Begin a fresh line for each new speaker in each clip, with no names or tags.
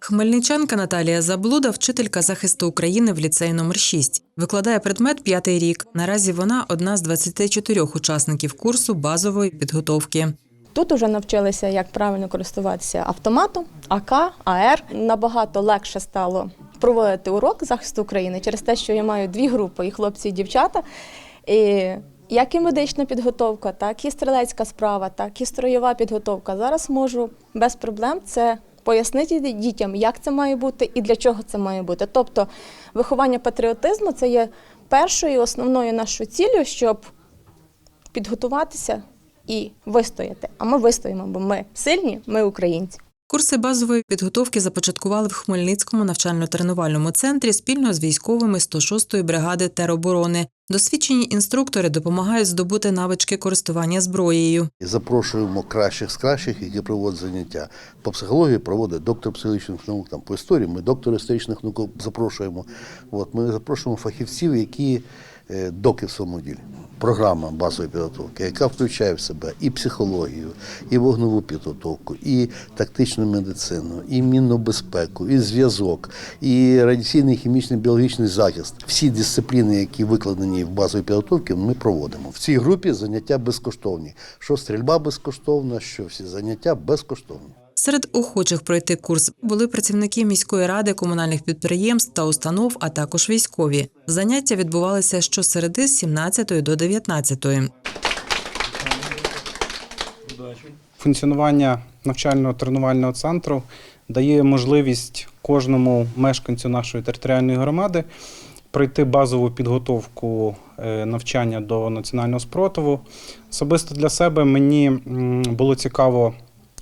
Хмельничанка Наталія Заблуда, вчителька захисту України в ліцеї номер 6. Викладає предмет п'ятий рік. Наразі вона одна з 24 учасників курсу базової підготовки.
Тут уже навчилися, як правильно користуватися автоматом, АК, АР. Набагато легше стало проводити урок захисту України через те, що я маю дві групи, і хлопці, і дівчата. І як і медична підготовка, так і стрілецька справа, так і строєва підготовка. Зараз можу без проблем це пояснити дітям, як це має бути і для чого це має бути. Тобто виховання патріотизму це є першою основною нашою ціллю, щоб підготуватися і вистояти. А ми вистоїмо, бо ми сильні, ми українці.
Курси базової підготовки започаткували в Хмельницькому навчально-тренувальному центрі спільно з військовими 106-ї бригади тероборони. Досвідчені інструктори допомагають здобути навички користування зброєю.
Запрошуємо кращих з кращих, які проводять заняття. По психології проводить доктор психологічних наук, там по історії ми доктор історичних наук запрошуємо. От ми запрошуємо фахівців, які доки в своєму ділі. Програма базової підготовки, яка включає в себе і психологію, і вогневу підготовку, і тактичну медицину, і мінну безпеку, і зв'язок, і радіаційний, хімічний, біологічний захист. Всі дисципліни, які викладені в базовій підготовці, ми проводимо. В цій групі заняття безкоштовні. Що стрільба безкоштовна, що всі заняття безкоштовні.
Серед охочих пройти курс були працівники міської ради, комунальних підприємств та установ, а також військові. Заняття відбувалися щосереди з 17 до 19.
Функціонування навчально-тренувального центру дає можливість кожному мешканцю нашої територіальної громади пройти базову підготовку е, навчання до національного спротиву. Особисто для себе мені було цікаво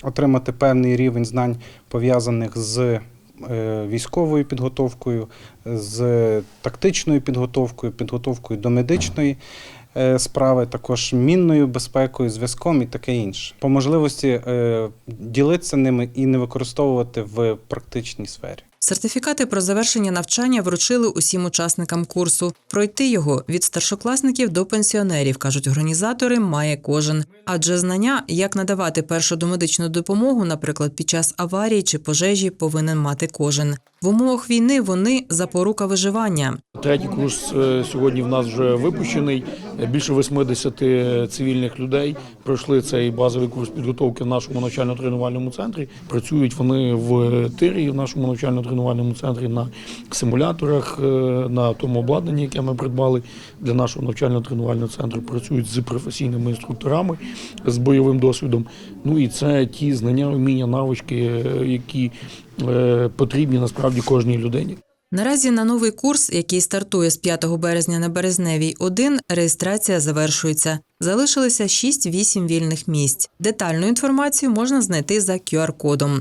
отримати певний рівень знань пов'язаних з е, військовою підготовкою, з тактичною підготовкою, підготовкою до медичної е, справи, також мінною безпекою, зв'язком і таке інше. По можливості е, ділитися ними і не використовувати в практичній сфері.
Сертифікати про завершення навчання вручили усім учасникам курсу. Пройти його від старшокласників до пенсіонерів, кажуть організатори, має кожен. Адже знання, як надавати першу домедичну допомогу, наприклад, під час аварії чи пожежі, повинен мати кожен. В умовах війни вони запорука виживання.
Третій курс е, сьогодні в нас вже випущений. Більше 80 цивільних людей пройшли цей базовий курс підготовки в нашому навчально-тренувальному центрі. Працюють вони в тирі в нашому навчально-тренувальному центрі на симуляторах, е, на тому обладнанні, яке ми придбали для нашого навчально-тренувального центру. Працюють з професійними інструкторами з бойовим досвідом. Ну і це ті знання, вміння, навички, е, які е, потрібні насправді кожній людині.
Наразі на новий курс, який стартує з 5 березня на Березневій 1, реєстрація завершується. Залишилося 6-8 вільних місць. Детальну інформацію можна знайти за QR-кодом.